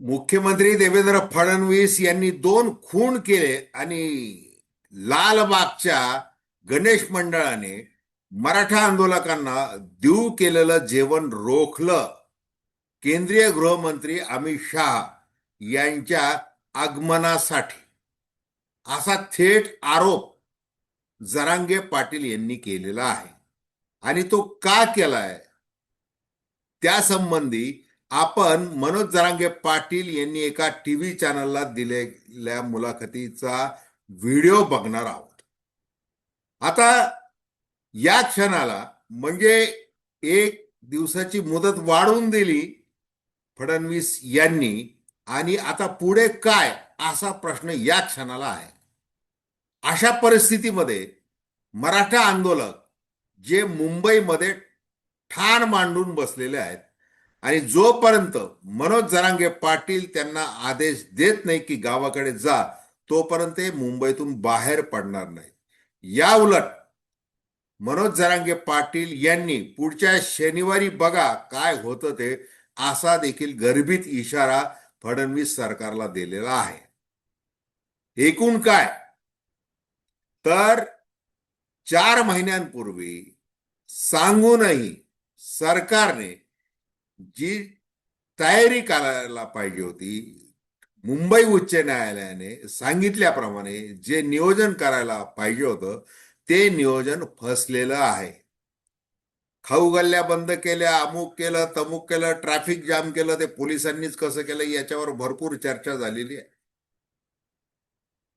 मुख्यमंत्री देवेंद्र फडणवीस यांनी दोन खून केले आणि लालबागच्या गणेश मंडळाने मराठा आंदोलकांना देऊ केलेलं जेवण रोखलं. केंद्रीय गृहमंत्री अमित शहा यांच्या आगमनासाठी. असा थेट आरोप जरांगे पाटील यांनी केलेला आहे. आणि तो का केलाय? त्यासंबंधी आपण मनोज जरांगे पाटील यांनी एका टीव्ही चॅनलला दिलेल्या मुलाखतीचा व्हिडिओ बघणार आहोत. आता या क्षणाला म्हणजे एक दिवसाची मुदत वाढवून दिली फडणवीस यांनी आणि आता पुढे काय असा प्रश्न या क्षणाला आहे. अशा परिस्थितीमध्ये मराठा आंदोलक जे मुंबईमध्ये ठाण मांडून बसलेले आहेत आणि जोपर्यंत मनोज जरांगे पाटील त्यांना आदेश देत नाही की गावाकडे जा तोपर्यंत मुंबईतून बाहेर पडणार नाही या उलट मनोज जरांगे पाटील यांनी पुढच्या शनिवारी बघा काय होतं ते असा देखील गर्भित इशारा फडणवीस सरकारला दिलेला आहे. एकूण काय? तर चार महिन्यांपूर्वी सांगूनही सरकारने जी तयारी करायला पाहिजे होती मुंबई उच्च न्यायालयाने सांगितल्याप्रमाणे जे नियोजन करायला पाहिजे होतं ते नियोजन फसलेलं आहे. खाऊ गल्ल्या बंद केल्या अमुक केलं तमुक केलं ट्रॅफिक जाम केलं ते पोलिसांनीच कसं केलं याच्यावर भरपूर चर्चा झालेली आहे.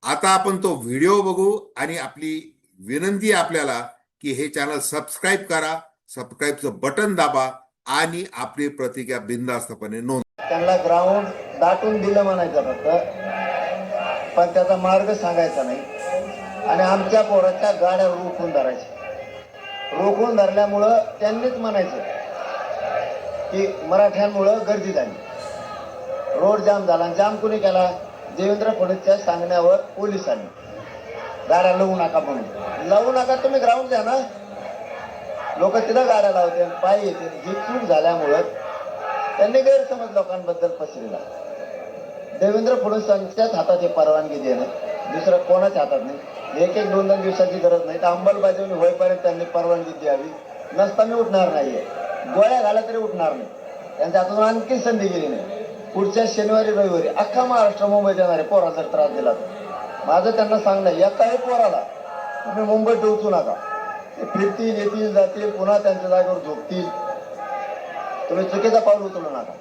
आता आपण तो व्हिडिओ बघू आणि आपली विनंती आपल्याला की हे चॅनल सबस्क्राईब करा सबस्क्राईबचं बटन दाबा आणि आपली प्रतिज्ञा बिनधास्तपणे नोंद त्यांना ग्राउंड दाटून दिलं म्हणायचं फक्त. पण त्याचा मार्ग सांगायचा नाही. आणि आमच्या पोराच्या गाड्या रोखून धरायच्या. रोखून धरल्यामुळं त्यांनीच म्हणायचं की मराठ्यांमुळं गर्दी झाली. रोड जाम झाला जाम कुणी केला? देवेंद्र फडणवीसच्या सांगण्यावर पोलिसांनी गाड्या लावू नका म्हणून. लावू नका तुम्ही ग्राउंड द्या ना. लोक तिथं गाड्या लावते पायी येते. ही चूक झाल्यामुळं त्यांनी गैरसमज लोकांबद्दल पसरला. देवेंद्र फडणवीसांच्याच हातात हे परवानगी देणं दुसरं कोणाच्या हातात नाही. एक एक दोन दोन दिवसाची गरज नाही. तर अंमलबजावणी होईपर्यंत त्यांनी परवानगी द्यावी. नसता मी उठणार नाहीये. गोळ्या घाला तरी उठणार नाही. त्यांच्या हातून आणखी संधी गेली नाही. पुढच्या शनिवारी रविवारी अख्खा महाराष्ट्र मुंबईत येणार आहे पोरा जर त्रास दिला. तर माझं त्यांना सांगणं एकाही पोराला तुम्ही मुंबईत डोचू नका. फिरतील येतील जातील पुन्हा त्यांच्या जागेवर झोपतील. तुम्ही चुकीचा पाऊल उचलू नका.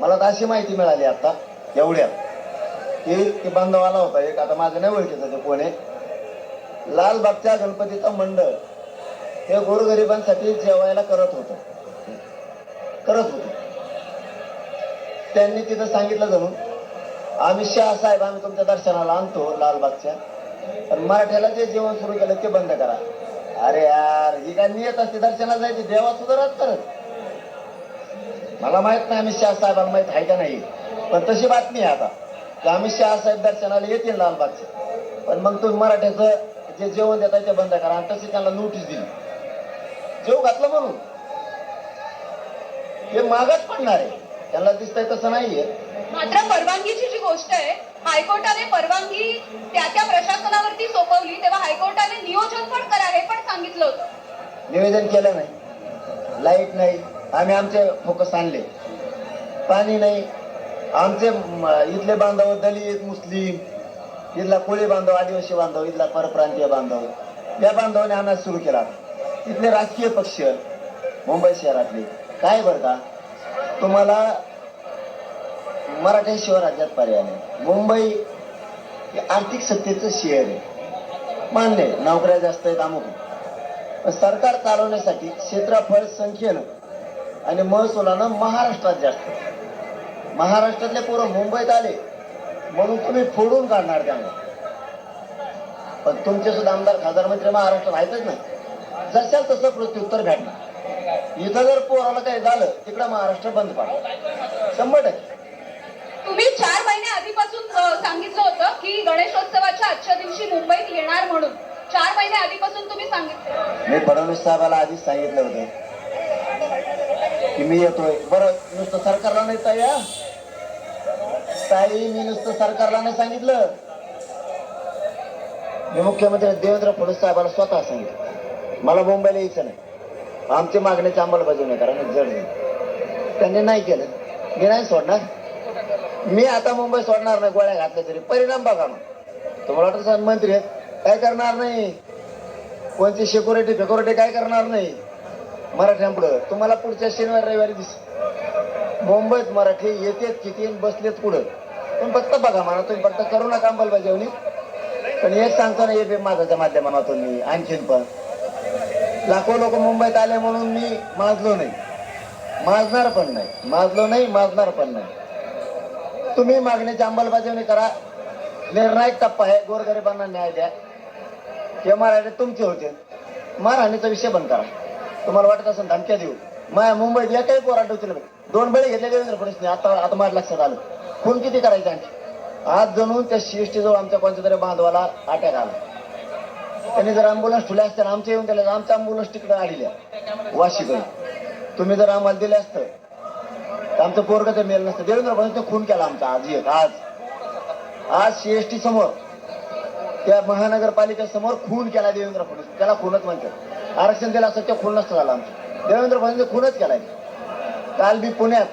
मला तर अशी माहिती मिळाली आता एवढ्या. की बांधव आला होता एक आता माझं नाही ओळखीचं ते कोण आहे. लालबागच्या गणपतीचं मंडळ हे गोरगरिबांसाठी जेवायला करत होतं. करत होतं. त्यांनी तिथं सांगितलं जाणून आम्ही शहा साहेब आम्ही तुमच्या दर्शनाला आणतो लालबागच्या. पण मराठ्याला जे जेवण सुरू केलं ते बंद करा. अरे यार ही काय नियत असते दर्शनाला जायची देवा सुद्धा करत मला माहीत नाही अमित शहा साहेबांना माहीत आहे का नाही. पण तशी बातमी आहे आता की अमित शहा साहेब दर्शनाला येतील लालबागचे. पण मग तुम्ही मराठ्याचं जे जेवण देताय ते बंद करा आणि तशी त्यांना नोटीस दिली. जेव घातलं म्हणून. हे मागच पडणार आहे. त्यांना दिसतंय तसं नाहीये. मात्र परवानगीची जी गोष्ट आहे हायकोर्टाने परवानगी त्या त्या प्रशासनावरती सोपवली तेव्हा हायकोर्टाने नियोजन पण करा हे पण सांगितलं होतं. निवेदन केलं नाही. लाइट नाही. आम्ही आमचे फोकस आणले. पाणी नाही. आमचे इथले बांधव दलित मुस्लिम इथला कोळी बांधव आदिवासी बांधव इथला परप्रांतीय बांधव या बांधवाने आम्हाला सुरू केला. इथले राजकीय पक्ष मुंबई शहरातले काय बरं का? तुम्हाला मराठ्याशिवाय राज्यात पर्याय नाही. मुंबई हे आर्थिक सत्तेचं शहर आहे. मान्य आहे, नोकऱ्या जास्त आहेत अमुक. पण सरकार चालवण्यासाठी क्षेत्रफळ संख्येनं आणि महसुलानं महाराष्ट्रात जास्त. महाराष्ट्रातले पोरं मुंबईत आले म्हणून तुम्ही फोडून काढणार त्यांना. पण तुमचे सुद्धा आमदार खासदार मंत्री महाराष्ट्रात आहेतच नाही जशाल तसं प्रत्युत्तर भेटणार इथं जर पोराला काही झालं तिकडं महाराष्ट्र बंद पाडणार शंभर टक्के. तुम्ही चार महिने आधीपासून सांगितलं होतं की गणेशोत्सवाच्या आजच्या दिवशी मुंबईत येणार म्हणून. चार महिने आधीपासून तुम्ही सांगितलं. मी फडणवीस साहेबाला आधीच सांगितलं होतं. की मी येतोय. बरं नुसतं सरकारला नाही तर ताई मी नुसतं सरकारला नाही सांगितलं. मी मुख्यमंत्री देवेंद्र फडणवीस साहेबाला स्वतः सांगितलं. मला मुंबईला यायचं नाही. आमची मागण्याची अंमलबजावणी करा जड नाही. त्यांनी नाही केलं. मी नाही सोडणार. मी आता मुंबई सोडणार नाही गोळ्या घातल्या तरी. परिणाम बघा मग. तुम्हाला वाटतं मंत्री आहेत? काय करणार नाही. कोणती सिक्युरिटी फेक्युरिटी काय करणार नाही. मराठ्यांपुढं. तुम्हाला पुढच्या शनिवार रविवारी दिस मुंबईत मराठी येतेत किती बसलेत पुढं पण फक्त बघा म्हणा तुम्ही फक्त करू नका अंमलबजावणी. पण एक सांगतो ना एबी माझ्याच्या माध्यमातून मी आणखीन पण. लाखो लोक मुंबईत आले म्हणून मी माजलो नाही. माजणार पण नाही. माजलो नाही माजणार पण नाही. तुम्ही मागण्याची अंमलबजावणी करा. निर्णायक टप्पा आहे. गोरगरिबांना न्याय द्या. हे मराठी तुमचे होते. मारहाणीचा विषय बंद करा. तुम्हाला वाटत असेल धमक्या देऊ. माया मुंबईत एकही पोराट होतील दोन बळी घेतले देवेंद्र फडणवीसने आता आता माझ्या लक्षात आलं. खून किती करायचं आणखी? आज जणू त्या सीएसटी जवळ आमच्या कोणत्या तरी बांधवाला अटॅक आला. त्यांनी जर अँब्युलन्स ठेवल्या असत्या आमच्या येऊन त्याला आमच्या अँब्युलन्स तिकडे आलेल्या. वाशीकडे तुम्ही जर आम्हाला दिले असतं आमचं पोरग तर मेल नसतं. देवेंद्र फडणवीस खून केला आमचा आज एक आज. आज सीएसटी समोर त्या महानगरपालिकेसमोर खून केला देवेंद्र फडणवीस. त्याला खूनच म्हणतात. आरक्षण दिलं असं ते खून नसतं झालं आमचं. देवेंद्र फडणवीस खूनच केलाय. काल बी पुण्यात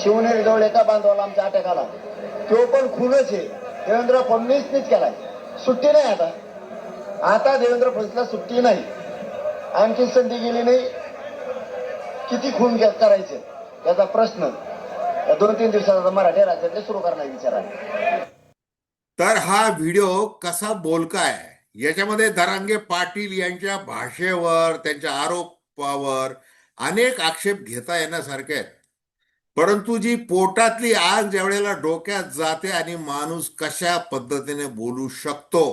शिवनेरी जवळ एका बांधवाला आमच्या अटॅक आला. तो पण खूनच आहे. देवेंद्र फडणवीसनीच केलाय. सुट्टी नाही आता. आता देवेंद्र फडणवीसला सुट्टी नाही. आणखी संधी गेली नाही. किती खून करायचे? याचा प्रश्न या दोन तीन दिवसाचा मराठी राज्यातले सुरू करण्याचा विचार आहे तर हा व्हिडिओ कसा बोलकाय याच्यामध्ये दरांगे पाटील यांच्या भाषेवर त्यांच्या आरोपावर अनेक आक्षेप घेता येण्यासारखे आहेत. परंतु जी पोटातली आग ज्यावेळेला डोक्यात जाते आणि माणूस कशा पद्धतीने बोलू शकतो?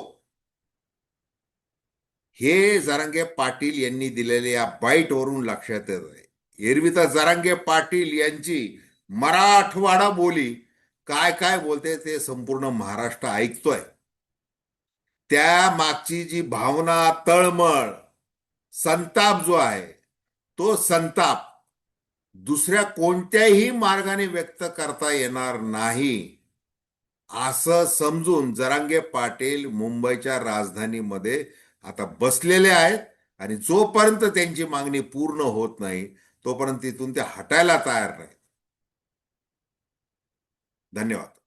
हे जरांगे पाटील यांनी दिलेल्या या बाईटवरून लक्षात येत आहे एरविता जरांगे पाटील यांची मराठवाडा बोली काय काय बोलते ते संपूर्ण महाराष्ट्र ऐकतोय. त्या मागची जी भावना तळमळ संताप जो आहे तो संताप दुसऱ्या कोणत्याही मार्गाने व्यक्त करता येणार नाही. असं समजून जरांगे पाटील मुंबईच्या राजधानीमध्ये आता बसलेले आहेत आणि जोपर्यंत त्यांची मागणी पूर्ण होत नाही तोपर्यंत तिथून ते हटायला तयार नाहीत. धन्यवाद.